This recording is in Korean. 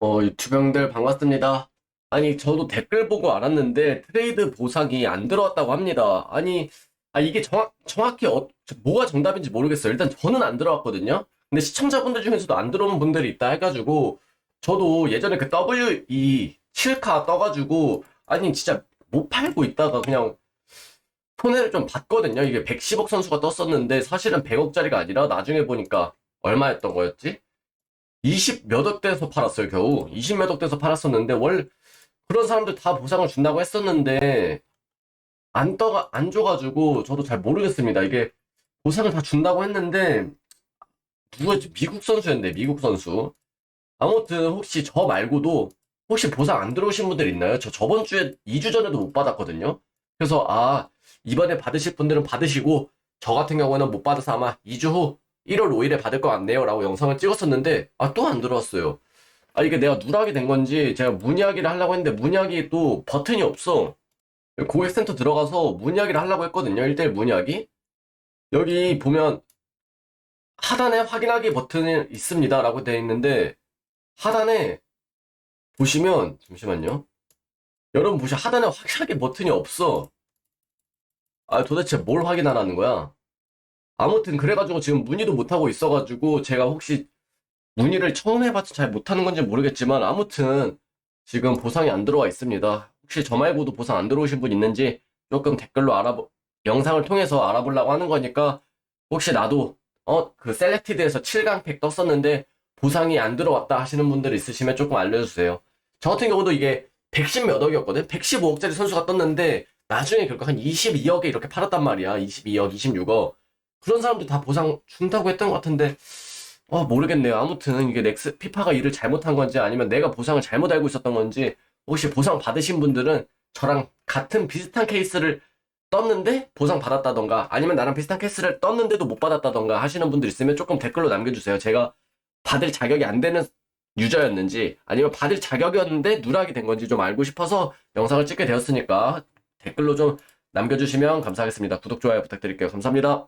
어, 유튜브 형들 반갑습니다. 아니, 저도 댓글 보고 알았는데 트레이드 보상이 안 들어왔다고 합니다. 아니, 아, 이게 정확, 정확히 어, 뭐가 정답인지 모르겠어요. 일단 저는 안 들어왔거든요. 근데 시청자분들 중에서도 안 들어온 분들이 있다 해가지고 저도 예전에 그 WE 7카 떠가지고 아니, 진짜 못 팔고 있다가 그냥 손해를 좀 봤거든요. 이게 110억 선수가 떴었는데 사실은 100억짜리가 아니라 나중에 보니까 얼마였던 거였지? 20 몇 억대에서 팔았어요, 겨우. 20 몇 억대에서 팔았었는데, 월, 그런 사람들 다 보상을 준다고 했었는데, 안 떠가, 안 줘가지고, 저도 잘 모르겠습니다. 이게, 보상을 다 준다고 했는데, 누구였지? 미국 선수였는데, 미국 선수. 아무튼, 혹시 저 말고도, 혹시 보상 안 들어오신 분들 있나요? 저 저번 주에, 2주 전에도 못 받았거든요? 그래서, 아, 이번에 받으실 분들은 받으시고, 저 같은 경우는 못 받아서 아마 2주 후, 1월 5일에 받을 것 같네요. 라고 영상을 찍었었는데, 아, 또 안 들어왔어요. 아, 이게 내가 누락이 된 건지, 제가 문의하기를 하려고 했는데, 문의하기 또 버튼이 없어. 고객센터 들어가서 문의하기를 하려고 했거든요. 1대1 문의하기. 여기 보면, 하단에 확인하기 버튼이 있습니다. 라고 되어 있는데, 하단에 보시면, 잠시만요. 여러분 보시 하단에 확인하기 버튼이 없어. 아, 도대체 뭘 확인하라는 거야? 아무튼 그래가지고 지금 문의도 못하고 있어가지고 제가 혹시 문의를 처음 해봐서 잘 못하는 건지 모르겠지만 아무튼 지금 보상이 안 들어와 있습니다. 혹시 저 말고도 보상 안 들어오신 분 있는지 조금 댓글로 알아보, 영상을 통해서 알아보려고 하는 거니까 혹시 나도 어, 그 셀렉티드에서 7강팩 떴었는데 보상이 안 들어왔다 하시는 분들 있으시면 조금 알려주세요. 저 같은 경우도 이게 110 몇 억이었거든? 115억짜리 선수가 떴는데 나중에 결국 한 22억에 이렇게 팔았단 말이야. 22억, 26억. 그런 사람들 다 보상 준다고 했던 것 같은데, 어, 모르겠네요. 아무튼 이게 넥스, 피파가 일을 잘못한 건지 아니면 내가 보상을 잘못 알고 있었던 건지, 혹시 보상 받으신 분들은 저랑 같은 비슷한 케이스를 떴는데 보상 받았다던가, 아니면 나랑 비슷한 케이스를 떴는데도 못 받았다던가 하시는 분들 있으면 조금 댓글로 남겨주세요. 제가 받을 자격이 안 되는 유저였는지, 아니면 받을 자격이었는데 누락이 된 건지 좀 알고 싶어서 영상을 찍게 되었으니까 댓글로 좀 남겨주시면 감사하겠습니다. 구독, 좋아요 부탁드릴게요. 감사합니다.